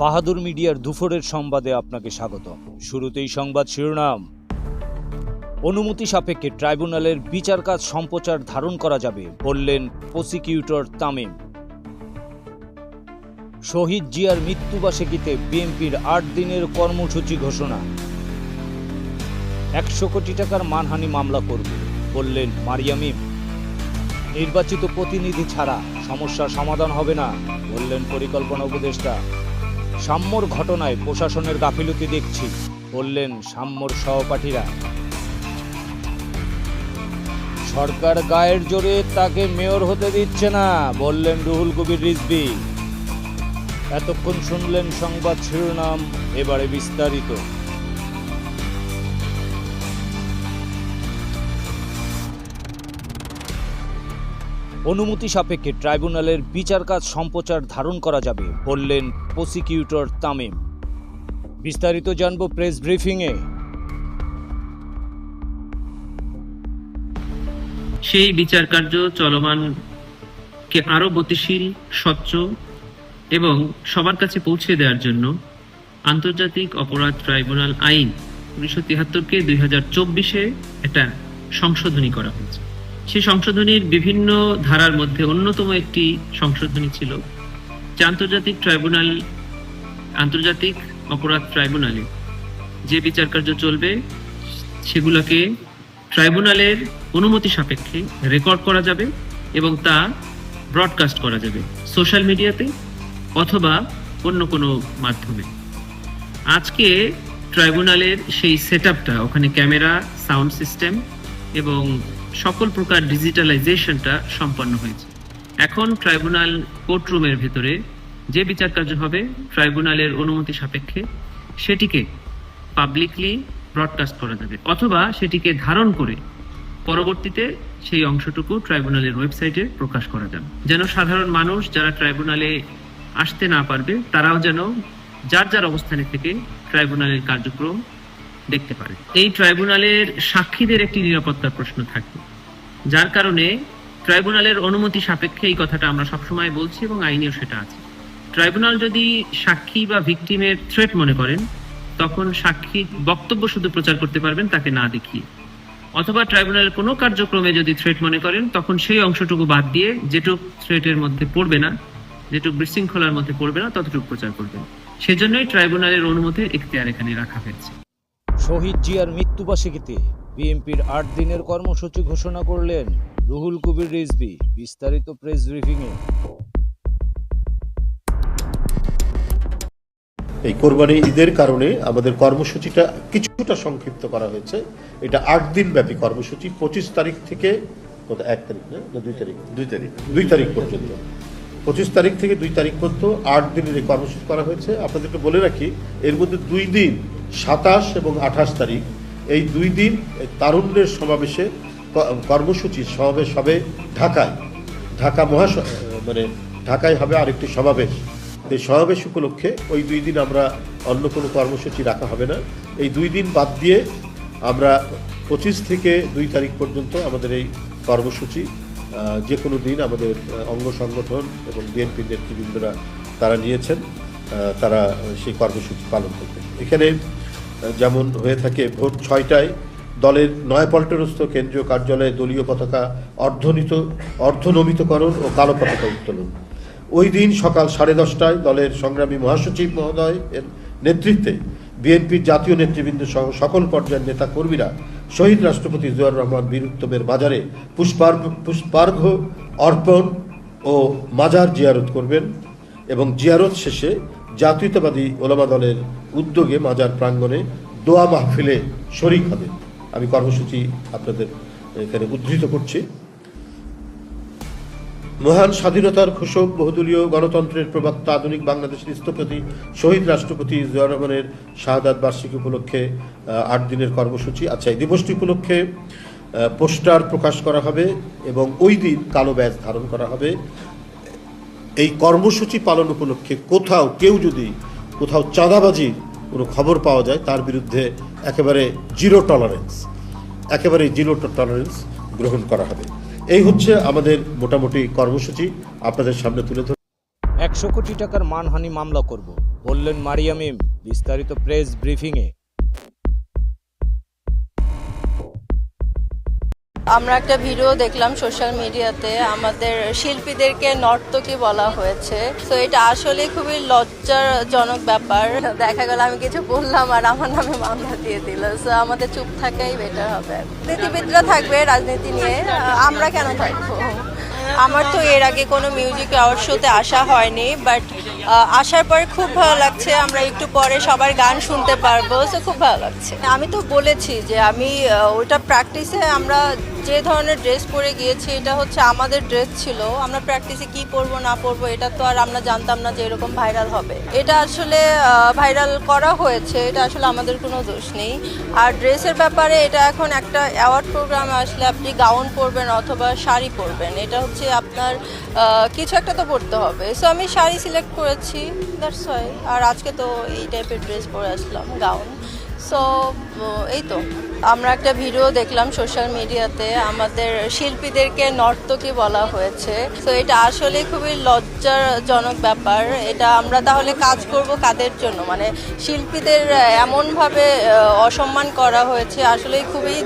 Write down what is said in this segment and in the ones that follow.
বাহাদুর মিডিয়ার দুপুরের সংবাদে আপনাকে স্বাগত। শুরুতেই সংবাদ শিরোনাম। অনুমতি সাপেক্ষে ট্রাইব্যুনালের বিচার কাজ সম্প্রচার ধারণ করা যাবে, বললেন প্রসিকিউটর তামিম। শহীদ জিয়ার মৃত্যুবার্ষিকীতে বিএনপির আট দিনের কর্মসূচি ঘোষণা। একশো কোটি টাকার মানহানি মামলা করবে, বললেন মারিয়ামিম। নির্বাচিত প্রতিনিধি ছাড়া সমস্যার সমাধান হবে না, বললেন পরিকল্পনা উপদেষ্টা। সাম্যর ঘটনায় প্রশাসনের গাফিলতি দেখছি, বললেন সাম্যর সহপাঠীরা। সরকার গায়ের জোরে তাকে মেয়র হতে দিচ্ছে না, বললেন রুহুল কবির রিজবি এতক্ষণ শুনলেন সংবাদ শিরোনাম, এবারে বিস্তারিত। অনুমতি সাপেক্ষে ট্রাইব্যুনালের বিচার কাজ সম্প্রচার ধারণ করা যাবে, বললেন প্রসিকিউটর তামিম। বিস্তারিত জানব প্রেস ব্রিফিংয়ে। সেই বিচার কার্য চলমানকে আরও গতিশীল, স্বচ্ছ এবং সবার কাছে পৌঁছে দেওয়ার জন্য আন্তর্জাতিক অপরাধ ট্রাইব্যুনাল আইন উনিশশো তিয়াত্তরকে দুই হাজার চব্বিশে একটা সংশোধনী করা হয়েছে। সেই সংশোধনীর বিভিন্ন ধারার মধ্যে অন্যতম একটি সংশোধনী ছিল যে আন্তর্জাতিক ট্রাইব্যুনাল, আন্তর্জাতিক অপরাধ ট্রাইব্যুনালে। যে বিচার কার্য চলবে, সেগুলোকে ট্রাইব্যুনালের অনুমতি সাপেক্ষে রেকর্ড করা যাবে এবং তা ব্রডকাস্ট করা যাবে সোশ্যাল মিডিয়াতে অথবা অন্য কোনো মাধ্যমে। আজকে ট্রাইব্যুনালের সেই সেট ওখানে ক্যামেরা, সাউন্ড সিস্টেম এবং সকল প্রকার ডিজিটালাইজেশনটা সম্পন্ন হয়েছে। এখন ট্রাইব্যুনাল কোর্টরুমের ভেতরে যে বিচার কার্য হবে, ট্রাইব্যুনালের অনুমতি সাপেক্ষে সেটিকে পাবলিকলি ব্রডকাস্ট করা যাবে অথবা সেটিকে ধারণ করে পরবর্তীতে সেই অংশটুকু ট্রাইব্যুনালের ওয়েবসাইটে প্রকাশ করা যাবে। যেন সাধারণ মানুষ যারা ট্রাইব্যুনালে আসতে না পারবে, তারাও যেন যার যার অবস্থানে থেকে ট্রাইব্যুনালের কার্যক্রম দেখতে পারে এই ট্রাইব্যুনালের সাক্ষীদের একটি নিরাপত্তার প্রশ্ন থাকবে। যার কারণে ট্রাইব্যুনালের অনুমতি সাপেক্ষে এই কথাটা আমরা সবসময় বলছি এবং আইনেও সেটা আছে। ট্রাইব্যুনাল যদি সাক্ষী বা ভিকটিমের থ্রেট মনে করেন, তখন সাক্ষী বক্তব্য শুধু প্রচার করতে পারবেন, তাকে না দেখিয়ে। অথবা ট্রাইব্যুনালের কোনো কার্যক্রমে যদি থ্রেট মনে করেন, তখন সেই অংশটুকু বাদ দিয়ে যেটুক থ্রেটের মধ্যে পড়বে না, যেটুক বিশৃঙ্খলার মধ্যে পড়বে না, ততটুকু প্রচার করবেন। সেজন্যই ট্রাইব্যুনালের অনুমতির এখতিয়ার এখানে রাখা হয়েছে। শহীদ জিয়ার মৃত্যুবার্ষিকীতে বিএনপির আট দিনের কর্মসূচি ঘোষণা করলেন রুহুল কবির রিজভি বিস্তারিত প্রেস ব্রিফিংয়ে। এই কোরবানি ঈদের কারণে আমাদের কর্মসূচিটা কিছুটা সংক্ষিপ্ত করা হয়েছে। এটা আট দিন ব্যাপী কর্মসূচি পঁচিশ তারিখ থেকে কত এক তারিখ না? দুই তারিখ। দুই তারিখ। দুই তারিখ পর্যন্ত। পঁচিশ তারিখ থেকে দুই তারিখ পর্যন্ত আট দিনের এই কর্মসূচি করা হয়েছে। আপনাদেরকে বলে রাখি এর মধ্যে দুই দিন সাতাশ এবং আঠাশ তারিখ, এই দুই দিন তারুণ্যের সমাবেশে কর্মসূচি সমাবেশ হবে ঢাকায়। ঢাকা মহাস মানে ঢাকায় হবে আরেকটি সমাবেশ। এই সমাবেশ উপলক্ষে ওই দুই দিন আমরা অন্য কোনো কর্মসূচি রাখা হবে না। এই দুই দিন বাদ দিয়ে আমরা পঁচিশ থেকে দুই তারিখ পর্যন্ত আমাদের এই কর্মসূচি যে কোনো দিন আমাদের অঙ্গ সংগঠন এবং বিএনপি নেতৃবৃন্দরা তারা নিয়েছেন তারা সেই কর্মসূচি পালন করবে এখানে যেমন হয়ে থাকে ভোর ছয়টায়, দলের নয়াপল্টনস্থ কেন্দ্রীয় কার্যালয়ে দলীয় পতাকা অর্ধনীত, অর্ধনমিতকরণ ও কালো পতাকা উত্তোলন। ওই দিন সকাল সাড়ে দশটায় দলের সংগ্রামী মহাসচিব মহোদয় এর নেতৃত্বে বিএনপির জাতীয় নেতৃবৃন্দ সহ সকল পর্যায়ের নেতা কর্মীরা শহীদ রাষ্ট্রপতি জিয়াউর রহমান বীর উত্তমের মাজারে পুষ্পার্ঘ পুষ্পার্ঘ অর্পণ ও মাজার জিয়ারত করবেন এবং জিয়ারত শেষে জাতীয়তাবাদী ওলামা দলের উদ্যোগে মাজার প্রাঙ্গণে দোয়া মাহফিলে শরিক হবে। আমি কর্মসূচি আপনাদের এখানে উদ্ধৃত করছি। মহান স্বাধীনতার ঘোষক, বহুদলীয় গণতন্ত্রের প্রবক্তা, আধুনিক বাংলাদেশের স্থপতি, শহীদ রাষ্ট্রপতি জিয়া রহমানের শাহাদাত বার্ষিকী উপলক্ষে আট দিনের কর্মসূচি। আচ্ছা এই দিবসটি উপলক্ষে পোস্টার প্রকাশ করা হবে এবং ওই দিন কালো ব্যাজ ধারণ করা হবে। এই কর্মসূচি পালন উপলক্ষে কোথাও কেউ যদি কোথাও চাঁদাবাজির কোনো খবর পাওয়া যায়, তার বিরুদ্ধে একেবারে জিরো টলারেন্স একেবারে জিরো টলারেন্স গ্রহণ করা হবে। এই হচ্ছে আমাদের মোটামুটি কর্মসূচি, আপনাদের সামনে তুলে ধরে একশো কোটি টাকার মানহানি মামলা করব, বললেন মারিয়ামিম বিস্তারিত প্রেস ব্রিফিংয়ে। আমরা একটা ভিডিও দেখলাম সোশ্যাল মিডিয়াতে আমাদের শিল্পীদেরকে নর্তকী বলা হয়েছে। তো এটা আসলে খুবই লজ্জাজনক ব্যাপার। দেখা গেল আমি কিছু বললাম আর আমার নামে মামলা দিয়ে দিল। তো আমাদের চুপ থাকাই বেটার হবে। রাজনীতিবিদরা থাকবে রাজনীতি নিয়ে। আমরা কেন থাকব? আমার তো এর আগে কোনো মিউজিক অ্যাওয়ার্ড শোতে আসা হয়নি বাট আসার পরে খুব ভালো লাগছে। আমরা একটু পরে সবার গান শুনতে পারব। তো খুব ভালো লাগছে। আমি তো বলেছি যে আমি ওটা প্র্যাকটিসে আমরা যে ধরনের ড্রেস পরে গিয়েছি, এটা হচ্ছে আমাদের ড্রেস ছিল। আমরা প্র্যাকটিসে কি পরবো, না পরবো, এটা তো আর আমরা জানতাম না যে এরকম ভাইরাল হবে। এটা আসলে ভাইরাল করা হয়েছে, এটা আসলে আমাদের কোনো দোষ নেই। আর ড্রেসের ব্যাপারে এটা এখন একটা অ্যাওয়ার্ড প্রোগ্রামে আসলে আপনি গাউন পরবেন অথবা শাড়ি পরবেন। এটা হচ্ছে আপনার কিছু একটা তো পরতে হবে। সো আমি শাড়ি সিলেক্ট করেছি দ্যাটস আর আজকে তো এই টাইপের ড্রেস পরে আসলাম গাউন সো এই তো। আমরা একটা ভিডিও দেখলাম সোশ্যাল মিডিয়াতে আমাদের শিল্পীদেরকে নর্তকী বলা হয়েছে। তো এটা আসলে খুবই লজ্জাজনক ব্যাপার। এটা আমরা তাহলে কাজ করব কাদের জন্য? মানে শিল্পীদের এমনভাবে অসম্মান করা হয়েছে আসলে খুবই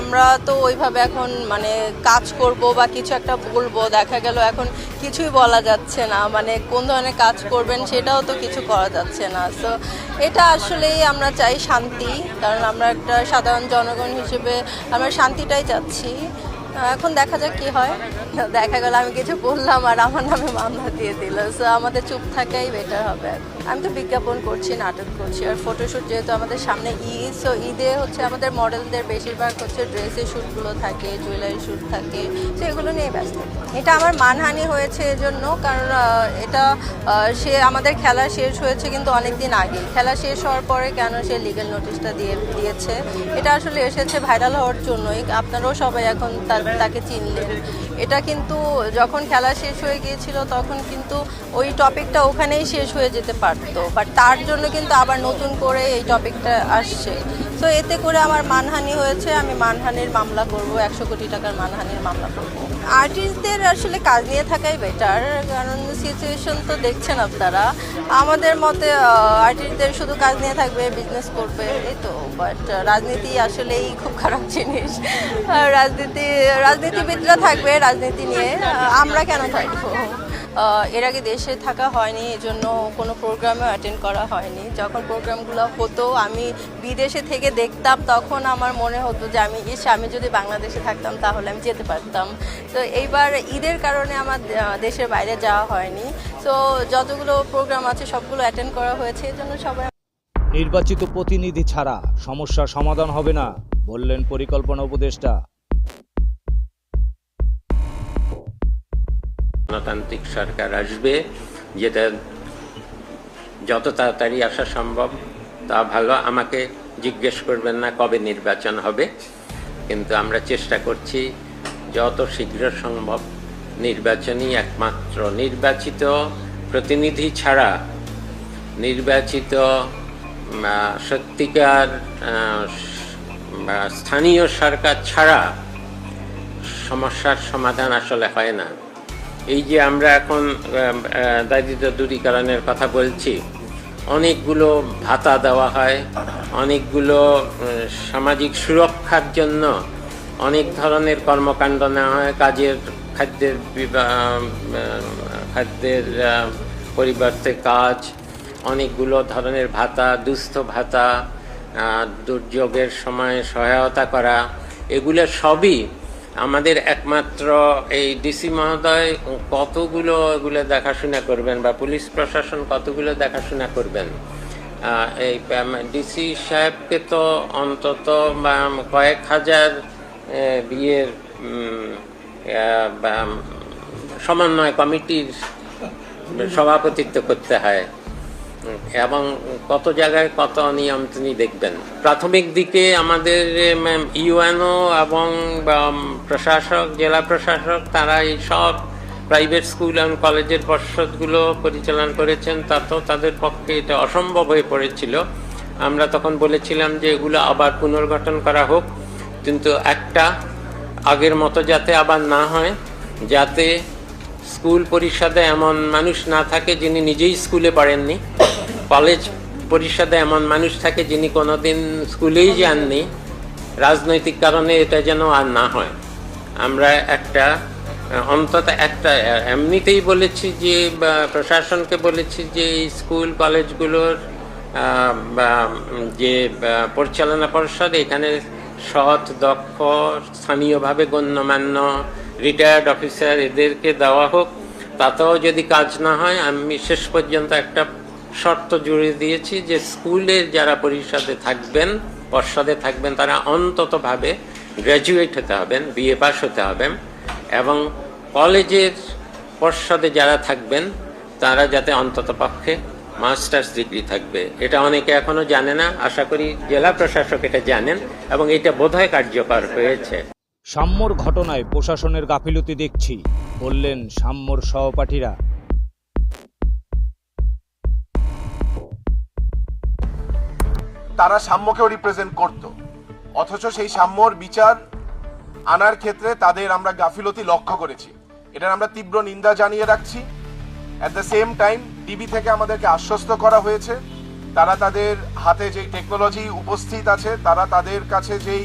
আমরা তো ওইভাবে এখন মানে কাজ করব বা কিছু একটা বলব, দেখা গেল এখন কিছুই বলা যাচ্ছে না। মানে কোন ধরনের কাজ করবেন সেটাও তো কিছু করা যাচ্ছে না। তো এটা আসলেই আমরা চাই শান্তি, কারণ আমরা একটা সাধারণ জনগণ হিসেবে আমরা শান্তিটাই চাচ্ছি। এখন দেখা যাক কি হয়। দেখা গেল আমি কিছু বললাম আর আমার নামে মামলা দিয়ে দিল। সো আমাদের চুপ থাকাই বেটার হবে। আমি তো বিজ্ঞাপন করছি, নাটক করছি আর ফটোশ্যুট যেহেতু আমাদের সামনে ঈদ সো ঈদে হচ্ছে আমাদের মডেলদের বেশিরভাগ হচ্ছে ড্রেসের শ্যুটগুলো থাকে জুয়েলারি শ্যুট থাকে তো এগুলো নিয়ে ব্যস্ত। এটা আমার মানহানি হয়েছে এজন্য, কারণ এটা সে আমাদের খেলা শেষ হয়েছে কিন্তু অনেক দিন আগে। খেলা শেষ হওয়ার পরে কেন সে লিগেল নোটিশটা দিয়ে, দিয়েছে? এটা আসলে এসেছে ভাইরাল হওয়ার জন্যই। আপনারাও সবাই এখন তাকে চিনলেন। এটা কিন্তু যখন খেলা শেষ হয়ে গিয়েছিল তখন কিন্তু ওই টপিকটা ওখানেই শেষ হয়ে যেতে পারতো। বাট তার জন্য কিন্তু আবার নতুন করে এই টপিকটা আসছে। তো এতে করে আমার মানহানি হয়েছে, আমি মানহানির মামলা করব, একশো কোটি টাকার মানহানির মামলা করব। আর্টিস্টদের আসলে কাজ নিয়ে থাকাই বেটার কারণ সিচুয়েশন তো দেখছেন আপনারা। আমাদের মতে আর্টিস্টদের শুধু কাজ নিয়ে থাকবে বিজনেস করবে, এই তো। বাট রাজনীতি আসলেই খুব খারাপ জিনিস। রাজনীতি, রাজনীতিবিদরা থাকবে রাজনীতি নিয়ে। আমরা কেন থাকব? এর আগে দেশে থাকা হয়নি, এজন্য কোনো প্রোগ্রামে অ্যাটেন্ড করা হয়নি। যখন প্রোগ্রামগুলো হতো, আমি বিদেশে থেকে দেখতাম, তখন আমার মনে হতো যে আমি, ইস, আমি যদি বাংলাদেশে থাকতাম, তাহলে আমি যেতে পারতাম। তো এইবার ঈদের কারণে আমার দেশের বাইরে যাওয়া হয়নি। তো যতগুলো প্রোগ্রাম আছে, সবগুলো অ্যাটেন্ড করা হয়েছে, এজন্য সবাই নির্বাচিত প্রতিনিধি ছাড়া সমস্যার সমাধান হবে না, বললেন পরিকল্পনা উপদেষ্টা। গণতান্ত্রিক সরকার আসবে, যেটা যত তাড়াতাড়ি আসা সম্ভব, তা ভালো। আমাকে জিজ্ঞেস করবেন না কবে নির্বাচন হবে, কিন্তু আমরা চেষ্টা করছি যত শীঘ্র সম্ভব নির্বাচনই একমাত্র নির্বাচিত প্রতিনিধি ছাড়া। নির্বাচিত সত্যিকার স্থানীয় সরকার ছাড়া সমস্যার সমাধান আসলে হয় না। এই যে আমরা এখন দারিদ্র দূরীকরণের কথা বলছি, অনেকগুলো ভাতা দেওয়া হয়, অনেকগুলো সামাজিক সুরক্ষার জন্য অনেক ধরনের কর্মকাণ্ড নেওয়া হয়, কাজের, খাদ্যের খাদ্যের পরিবর্তে কাজ, অনেকগুলো ধরনের ভাতা, দুস্থ ভাতা দুর্যোগের সময় সহায়তা করা, এগুলো সবই আমাদের একমাত্র এই ডিসি মহোদয় কতগুলো এগুলো দেখাশোনা করবেন বা পুলিশ প্রশাসন কতগুলো দেখাশোনা করবেন? এই ডিসি সাহেবকে তো অন্তত কয়েক হাজার বিয়ের সমন্বয় কমিটির সভাপতিত্ব করতে হয়। এবং কত জায়গায় কত অনিয়ম তিনি দেখবেন। প্রাথমিক দিকে আমাদের ইউএনও এবং প্রশাসক, জেলা প্রশাসক তারা এই সব প্রাইভেট স্কুল এবং কলেজের পর্ষদগুলো পরিচালনা করেছেন, তাতেও তাদের পক্ষে এটা অসম্ভব হয়ে পড়েছিল। আমরা তখন বলেছিলাম যে এগুলো আবার পুনর্গঠন করা হোক, কিন্তু একটা আগের মতো যাতে আবার না হয়, যাতে স্কুল পরিষদে এমন মানুষ না থাকে যিনি নিজেই স্কুলে পড়েননি। কলেজ পরিষদে এমন মানুষ থাকে যিনি কোনোদিন স্কুলেই যাননি। রাজনৈতিক কারণে এটা যেন আর না হয়। আমরা একটা, অন্তত একটা, এমনিতেই বলেছি যে প্রশাসনকে বলেছি যে স্কুল কলেজগুলোর যে পরিচালনা পর্ষদ এখানে সৎ, দক্ষ, স্থানীয়ভাবে গণ্যমান্য রিটায়ার্ড অফিসার এদেরকে দেওয়া হোক, তাতেও যদি কাজ না হয়, আমি শেষ পর্যন্ত একটা শর্ত জুড়ে দিয়েছি যে স্কুলে যারা পরিষদে থাকবেন, পর্ষদে থাকবেন, তারা অন্ততভাবে গ্র্যাজুয়েট হতে হবেন বিএ পাস হতে হবেন এবং কলেজের পর্ষদে যারা থাকবেন, তারা যাতে অন্তত পক্ষে মাস্টার্স ডিগ্রি থাকবে। এটা অনেকে এখনও জানে না, আশা করি জেলা প্রশাসক এটা জানেন, এবং এটা বোধহয় কার্যকর হয়েছে। সাম্যর ঘটনায় প্রশাসনের গাফিলতি দেখছি, বললেন সাম্যর সহপাঠীরা। তারা সাম্যকেও রিপ্রেজেন্ট করত। অথচ সেই সাম্যর বিচার আনার ক্ষেত্রে তাদের আমরা গাফিলতি লক্ষ্য করেছি। এটার আমরা তীব্র নিন্দা জানিয়ে রাখছি। At the same time DB থেকে আমাদেরকে আশ্বস্ত করা হয়েছে। তারা তাদের হাতে যেই টেকনোলজি উপস্থিত আছে, তারা তাদের কাছে যেই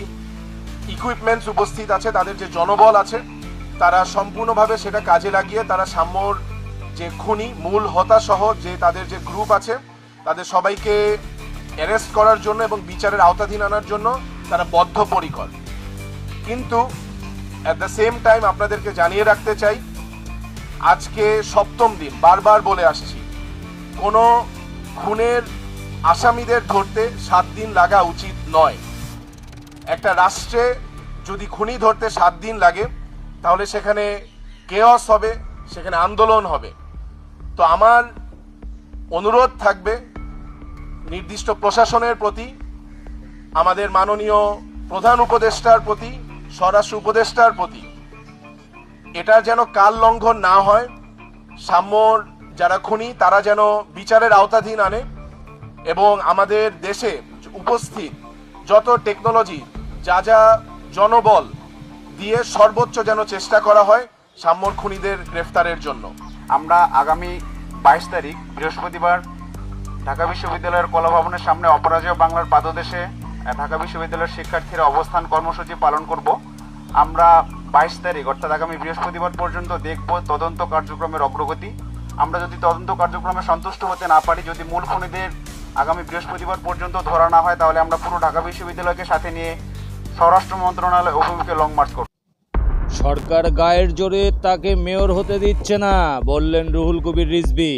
ইকুইপমেন্টস উপস্থিত আছে, তাদের যে জনবল আছে, তারা সম্পূর্ণভাবে সেটা কাজে লাগিয়ে তারা সাম্যর যে খুনি, মূল হতা সহ যে তাদের যে গ্রুপ আছে, তাদের সবাইকে অ্যারেস্ট করার জন্য এবং বিচারের আওতাধীন আনার জন্য তারা বদ্ধপরিকর। কিন্তু অ্যাট দ্য সেম টাইম আপনাদেরকে জানিয়ে রাখতে চাই, আজকে সপ্তম দিন, বারবার বলে আসছি, কোনো খুনের আসামিদের ধরতে সাত দিন লাগা উচিত নয়। একটা রাষ্ট্রে যদি খুনি ধরতে সাত দিন লাগে, তাহলে সেখানে কেয়স হবে, সেখানে আন্দোলন হবে। তো আমার অনুরোধ থাকবে, নির্দিষ্ট প্রশাসনের প্রতি, আমাদের মাননীয় প্রধান উপদেষ্টার প্রতি, স্বরাষ্ট্র উপদেষ্টার প্রতি। এটা যেন কাল লঙ্ঘন না হয়, সাম্যর যারা খুনি, তারা যেন বিচারের আওতাধীন আনে এবং আমাদের দেশে উপস্থিত যত টেকনোলজি যা যা জনবল দিয়ে সর্বোচ্চ যেন চেষ্টা করা হয় সাম্যর খুনিদের গ্রেফতারের জন্য। আমরা আগামী বাইশ তারিখ বৃহস্পতিবার ঢাকা বিশ্ববিদ্যালয়ের কলাভবনের সামনে অপরাজয় বাংলার পাদদেশে ঢাকা বিশ্ববিদ্যালয়ের শিক্ষার্থীরা অবস্থান কর্মসূচি পালন করব। আমরা বাইশ তারিখ, অর্থাৎ আগামী বৃহস্পতিবার পর্যন্ত দেখব তদন্ত কার্যক্রমের অগ্রগতি। আমরা যদি তদন্ত কার্যক্রমে সন্তুষ্ট হতে না পারি, যদি মূল খুনিদের আগামী বৃহস্পতিবার পর্যন্ত ধরা না হয়, তাহলে আমরা পুরো ঢাকা বিশ্ববিদ্যালয়কে সাথে নিয়ে স্বরাষ্ট্র মন্ত্রণালয় অভিমুখে লং মার্চ করব। সরকার গায়ের জোরে তাকে মেয়র হতে দিচ্ছে না বললেন রুহুল কবির রিজভি।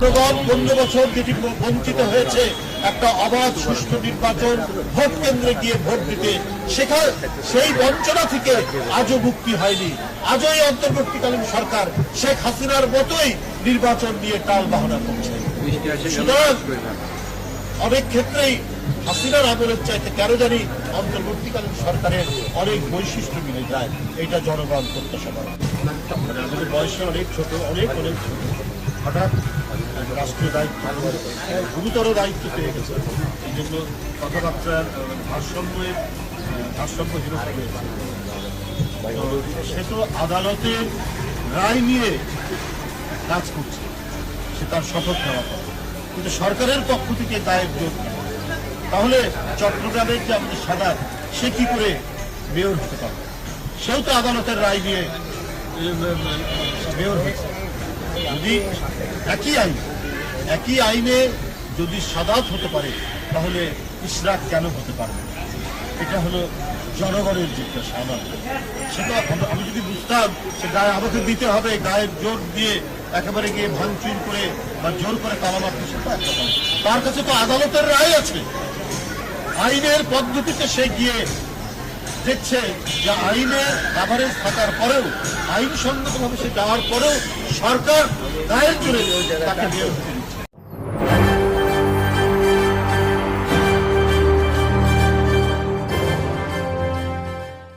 প্রগত পনেরো বছর যেটি বঞ্চিত হয়েছে একটা অবাধ সুষ্ঠু নির্বাচন ভোট কেন্দ্রে গিয়ে ভোট দিতে সেখানে সেই বঞ্চনা থেকে আজও মুক্তি হয়নি। আজও এই অন্তর্বর্তীকালীন সরকার শেখ হাসিনার মতোই নির্বাচন নিয়ে টাল বাহানা করছে। সুতরাং অনেক ক্ষেত্রেই হাসিনার আমলের চাইতে কেন জানি অন্তর্বর্তীকালীন সরকারের অনেক বৈশিষ্ট্য মিলে যায়। এটা জনগণ প্রত্যাশা করে। মানে আমাদের বয়সে অনেক ছোট, অনেক অনেক হঠাৎ রাষ্ট্রীয় দায়িত্ব, গুরুতর দায়িত্ব পেয়ে গেছে। এই জন্য কথাবার্তার ভারসাম্যের তো সে তো আদালতের রায় নিয়ে কাজ করছে। সে তার শপথ নেওয়া কিন্তু সরকারের পক্ষ থেকে দায়ের যোগ তাহলে চট্টগ্রামের যে আমাদের সাদা সে কি করে মেয়র হতে পারবে সেও তো আদালতের রায় উম, মেয়র হয়েছে। যদি একই আইন একই আইনে যদি সাদাত হতে পারে তাহলে ইশরাক কেন হতে পারবে এটা হলো জনগণের জিজ্ঞাসা আমার। সেটা আমি যদি বুঝতাম সে গায়ে আমাকে দিতে হবে গায়ের জোর দিয়ে একেবারে গিয়ে ভাঙচুর করে বা জোর করে তালা মারতে সেটা তার কাছে তো আদালতের রায় আছে। আইনের পদ্ধতিতে সে গিয়ে দেখছে যে আইনের কাভারেজ থাকার পরেও আইনসঙ্গতভাবে সে যাওয়ার পরেও সরকার রায়ের জোরে তাকে হতে